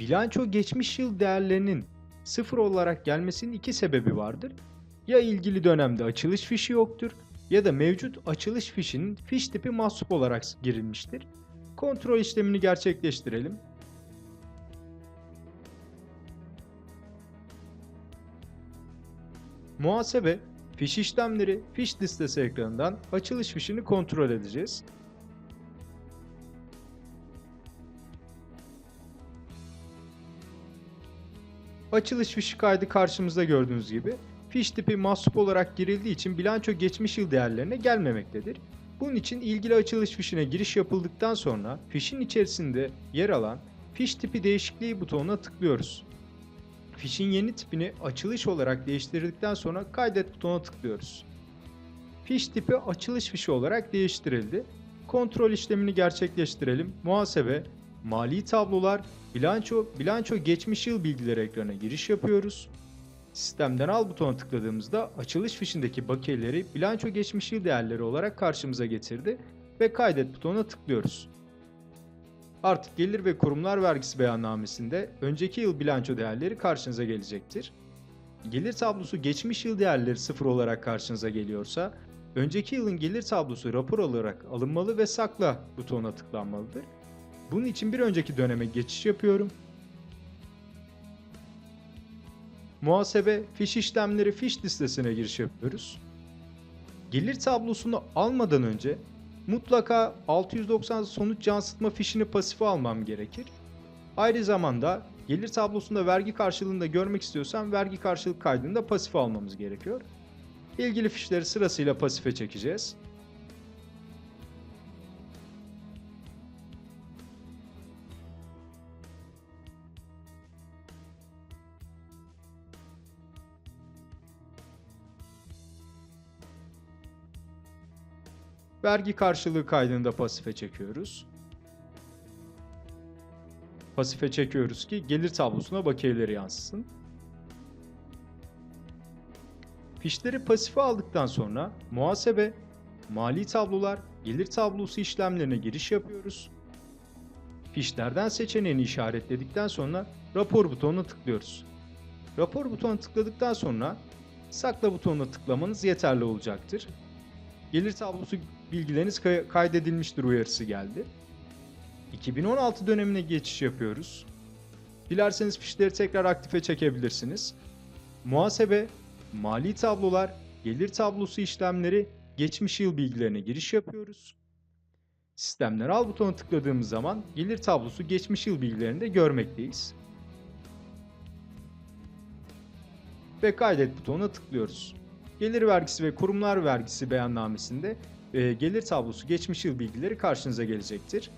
Bilanço geçmiş yıl değerlerinin sıfır olarak gelmesinin iki sebebi vardır. Ya ilgili dönemde açılış fişi yoktur ya da mevcut açılış fişinin fiş tipi mahsup olarak girilmiştir. Kontrol işlemini gerçekleştirelim. Muhasebe, fiş işlemleri, fiş listesi ekranından açılış fişini kontrol edeceğiz. Açılış fişi kaydı karşımızda gördüğünüz gibi fiş tipi mahsup olarak girildiği için bilanço geçmiş yıl değerlerine gelmemektedir. Bunun için ilgili açılış fişine giriş yapıldıktan sonra fişin içerisinde yer alan fiş tipi değişikliği butonuna tıklıyoruz. Fişin yeni tipini açılış olarak değiştirdikten sonra kaydet butonuna tıklıyoruz. Fiş tipi açılış fişi olarak değiştirildi. Kontrol işlemini gerçekleştirelim. Muhasebe, mali tablolar, bilanço, bilanço geçmiş yıl bilgileri ekranına giriş yapıyoruz. Sistemden al butonuna tıkladığımızda açılış fişindeki bakiyeleri bilanço geçmiş yıl değerleri olarak karşımıza getirdi ve kaydet butonuna tıklıyoruz. Artık gelir ve kurumlar vergisi beyannamesinde önceki yıl bilanço değerleri karşınıza gelecektir. Gelir tablosu geçmiş yıl değerleri sıfır olarak karşınıza geliyorsa, önceki yılın gelir tablosu rapor olarak alınmalı ve sakla butonuna tıklanmalıdır. Bunun için bir önceki döneme geçiş yapıyorum. Muhasebe, fiş işlemleri fiş listesine giriş yapıyoruz. Gelir tablosunu almadan önce mutlaka 690 sonuç yansıtma fişini pasife almam gerekir. Ayrı zamanda gelir tablosunda vergi karşılığında görmek istiyorsam vergi karşılık kaydını da pasife almamız gerekiyor. İlgili fişleri sırasıyla pasife çekeceğiz. Vergi karşılığı kaydını da pasife çekiyoruz. Pasife çekiyoruz ki gelir tablosuna bakiyeleri yansısın. Fişleri pasife aldıktan sonra muhasebe, mali tablolar, gelir tablosu işlemlerine giriş yapıyoruz. Fişlerden seçeneğini işaretledikten sonra rapor butonuna tıklıyoruz. Rapor butonuna tıkladıktan sonra sakla butonuna tıklamanız yeterli olacaktır. Gelir tablosu bilgileriniz kay- kaydedilmiştir uyarısı geldi. 2016 dönemine geçiş yapıyoruz. Dilerseniz fişleri tekrar aktife çekebilirsiniz. Muhasebe, mali tablolar, gelir tablosu işlemleri, geçmiş yıl bilgilerine giriş yapıyoruz. Sistemler al butonuna tıkladığımız zaman gelir tablosu geçmiş yıl bilgilerini de görmekteyiz. Ve kaydet butonuna tıklıyoruz. Gelir vergisi ve kurumlar vergisi beyannamesinde gelir tablosu geçmiş yıl bilgileri karşınıza gelecektir.